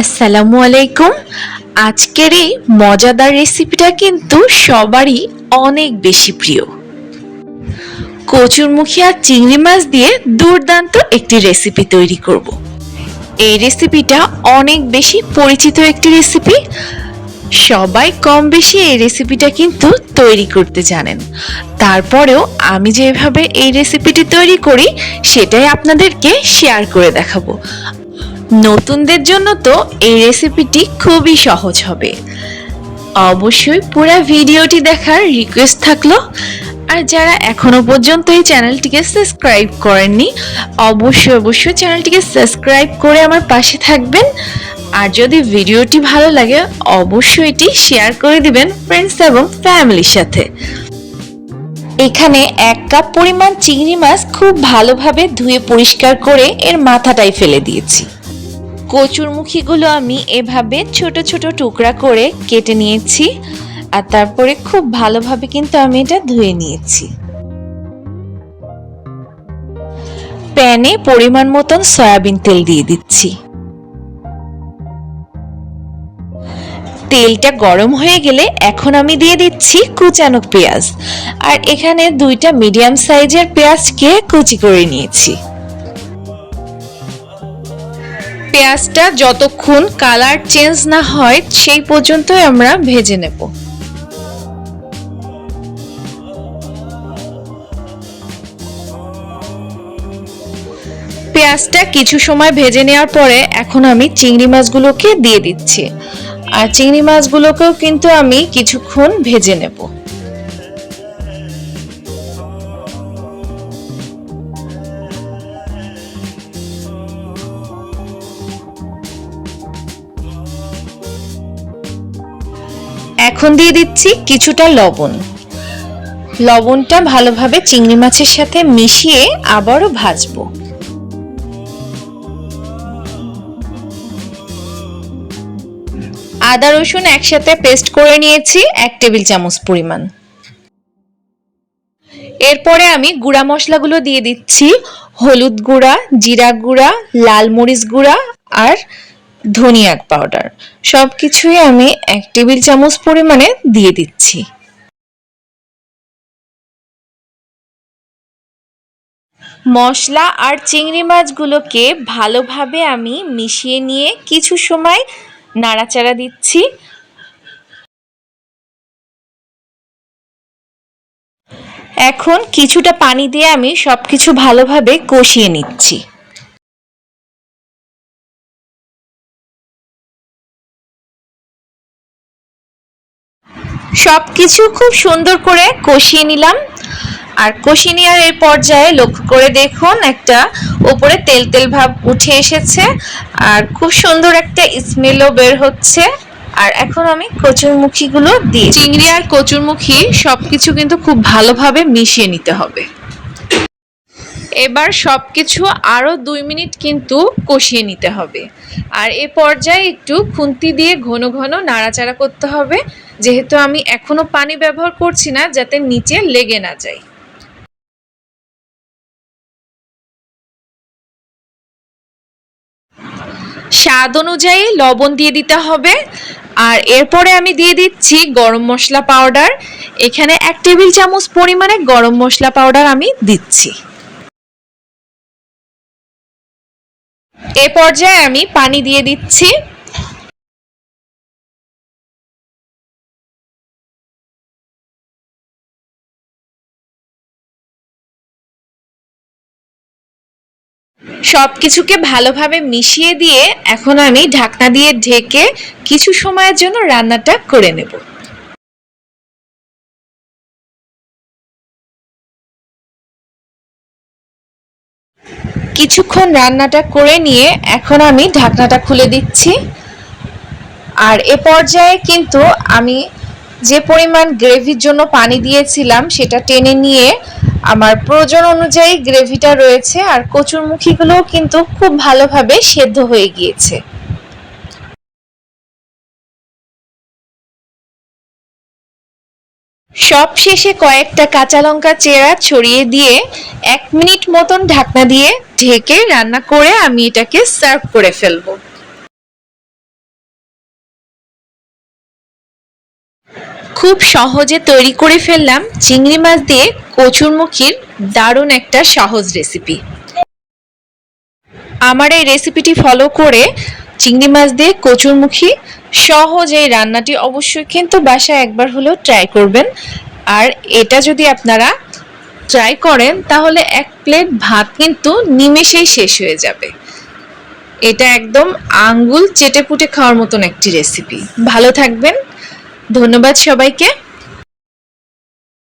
আসসালামু আলাইকুম। আজকের এই মজাদার রেসিপিটা কিন্তু সবারই অনেক বেশি প্রিয়। কচুরমুখী আর চিংড়ি মাছ দিয়ে দুর্দান্ত একটি রেসিপি তৈরি করব। এই রেসিপিটা অনেক বেশি পরিচিত একটি রেসিপি সবাই কম বেশি এই রেসিপিটা কিন্তু তৈরি করতে জানেন। তারপরেও আমি যেভাবে এই রেসিপিটি তৈরি করি, সেটাই আপনাদেরকে শেয়ার করে দেখাবো। নতুনদের জন্য তো এই রেসিপিটি খুবই সহজ হবে। অবশ্যই পুরো ভিডিওটি দেখার রিকোয়েস্ট থাকল। আর যারা এখনও পর্যন্ত এই চ্যানেলটিকে সাবস্ক্রাইব করেননি, অবশ্যই অবশ্যই চ্যানেলটিকে সাবস্ক্রাইব করে আমার পাশে থাকবেন। আর যদি ভিডিওটি ভালো লাগে, অবশ্যই এটি শেয়ার করে দিবেন ফ্রেন্ডস এবং ফ্যামিলির সাথে। এখানে এক কাপ পরিমাণ চিংড়ি মাছ খুব ভালোভাবে ধুয়ে পরিষ্কার করে এর মাথাটাই ফেলে দিয়েছি। কচুরমুখীগুলো আমি এভাবে ছোট ছোট টুকরা করে কেটে নিয়েছি আর তারপরে খুব ভালোভাবে কিন্তু আমি এটা ধুয়ে নিয়েছি। প্যানে পরিমাণ মতন সয়াবিন তেল দিয়ে দিচ্ছি। তেলটা গরম হয়ে গেলে এখন আমি দিয়ে দিচ্ছি কুচানো পেঁয়াজ। আর এখানে দুইটা মিডিয়াম সাইজের পেঁয়াজকে কুচি করে নিয়েছি। পেঁয়াজটা যতক্ষণ কালার চেঞ্জ না হয়, সেই পর্যন্তই আমরা ভেজে নেব। পেঁয়াজটা কিছু সময় ভেজে নেওয়ার পরে এখন আমি চিংড়ি মাছগুলোকে দিয়ে দিচ্ছি। আর চিংড়ি মাছগুলোকেও কিন্তু আমি কিছুক্ষণ ভেজে নেব। এখন দিয়ে দিচ্ছি কিছুটা লবণ। লবণটা ভালোভাবে চিংড়ি মাছের সাথে মিশিয়ে আবারও ভাজবো। আদা, রসুন একসাথে পেস্ট করে নিয়েছি এক টেবিল চামচ পরিমাণ। এরপরে আমি গুঁড়া মশলাগুলো দিয়ে দিচ্ছি। হলুদ গুঁড়া, জিরা গুঁড়া, লাল মরিচ গুঁড়া আর ধনিয়া পাউডার সব কিছুই আমি এক টেবিল চামচ পরিমাণে দিয়ে দিচ্ছি। মশলা আর চিংড়ি মাছগুলোকে ভালোভাবে আমি মিশিয়ে নিয়ে কিছু সময় নাড়াচাড়া দিচ্ছি। এখন কিছুটা পানি দিয়ে আমি সবকিছু ভালোভাবে কষিয়ে নিচ্ছি। সবকিছু খুব সুন্দর করে কষিয়ে নিলাম। আর কষিয়ে নেওয়ার এই পর্যায়ে লক্ষ্য করে দেখুন একটা উপরে তেল তেল ভাব উঠে এসেছে। আর খুব সুন্দর একটা স্মেলও বের হচ্ছে। আর এখন আমি কচুরমুখীগুলো দিই। চিংড়ি আর কচুরমুখী সবকিছু কিন্তু খুব ভালোভাবে মিশিয়ে নিতে হবে। এবার সবকিছু আরও দুই মিনিট কিন্তু কষিয়ে নিতে হবে। আর এ পর্যায়ে একটু খুন্তি দিয়ে ঘন ঘন নাড়াচাড়া করতে হবে। যেহেতু আমি এখনও পানি ব্যবহার করছি না যাতে নিচে লেগে না যায়। স্বাদ অনুযায়ী লবণ দিয়ে দিতে হবে, আর এরপরে আমি দিয়ে দিচ্ছি গরম মশলা পাউডার। এখানে এক টেবিল চামচ পরিমাণে গরম মশলা পাউডার আমি দিচ্ছি। এ পর্যায়ে আমি পানি দিয়ে দিচ্ছি। সব কিছুকে ভালোভাবে মিশিয়ে দিয়ে এখন আমি ঢাকনা দিয়ে ঢেকে কিছু সময়ের জন্য রান্নাটা করে নেব। কিছুক্ষণ রান্নাটা করে নিয়ে এখন আমি ঢাকনাটা খুলে দিচ্ছি। আর এ পর্যায়ে কিন্তু আমি যে পরিমাণ গ্রেভির জন্য পানি দিয়েছিলাম সেটা টেনে নিয়ে আমার প্রয়োজন অনুযায়ী গ্রেভিটা রয়েছে আর কচুরমুখীগুলোও কিন্তু খুব ভালোভাবে সেদ্ধ হয়ে গিয়েছে। সব শেষে কয়েকটা কাঁচা লঙ্কা চেরা ছড়িয়ে দিয়ে এক মিনিট মতন ঢাকনা দিয়ে ঢেকে রান্না করে আমি এটাকে সার্ভ করে ফেলব। খুব সহজে তৈরি করে ফেললাম চিংড়ি মাছ দিয়ে কচুরমুখির দারুণ একটা সহজ রেসিপি আমার এই রেসিপিটি ফলো করে চিংড়ি মাছ দিয়ে কচুরমুখী সহজ এই রান্নাটি অবশ্যই কিন্তু বাসায় একবার হলেও ট্রাই করবেন। আর এটা যদি আপনারা ট্রাই করেন, তাহলে এক প্লেট ভাত কিন্তু নিমেষেই শেষ হয়ে যাবে। এটা একদম আঙ্গুল চেটে পুটে খাওয়ার মতন একটি রেসিপি ভালো থাকবেন। ধন্যবাদ সবাইকে।